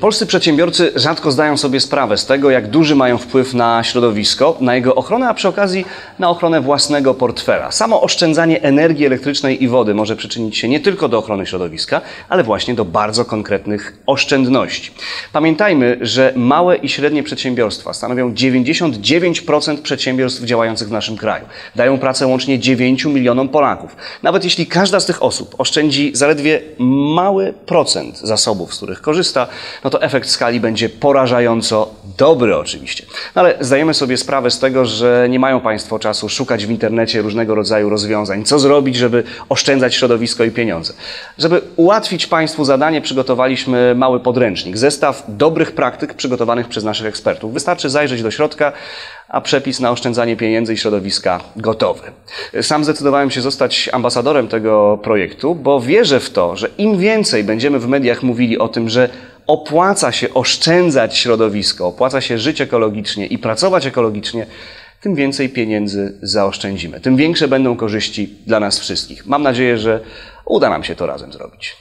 Polscy przedsiębiorcy rzadko zdają sobie sprawę z tego, jak duży mają wpływ na środowisko, na jego ochronę, a przy okazji na ochronę własnego portfela. Samo oszczędzanie energii elektrycznej i wody może przyczynić się nie tylko do ochrony środowiska, ale właśnie do bardzo konkretnych oszczędności. Pamiętajmy, że małe i średnie przedsiębiorstwa stanowią 99% przedsiębiorstw działających w naszym kraju. Dają pracę łącznie 9 milionom Polaków. Nawet jeśli każda z tych osób oszczędzi zaledwie mały procent zasobów, z których korzysta, no to efekt skali będzie porażająco dobry oczywiście. No ale zdajemy sobie sprawę z tego, że nie mają Państwo czasu szukać w internecie różnego rodzaju rozwiązań. Co zrobić, żeby oszczędzać środowisko i pieniądze? Żeby ułatwić Państwu zadanie, przygotowaliśmy mały podręcznik, zestaw dobrych praktyk przygotowanych przez naszych ekspertów. Wystarczy zajrzeć do środka, a przepis na oszczędzanie pieniędzy i środowiska gotowy. Sam zdecydowałem się zostać ambasadorem tego projektu, bo wierzę w to, że im więcej będziemy w mediach mówili o tym, że opłaca się oszczędzać środowisko, opłaca się żyć ekologicznie i pracować ekologicznie, tym więcej pieniędzy zaoszczędzimy, tym większe będą korzyści dla nas wszystkich. Mam nadzieję, że uda nam się to razem zrobić.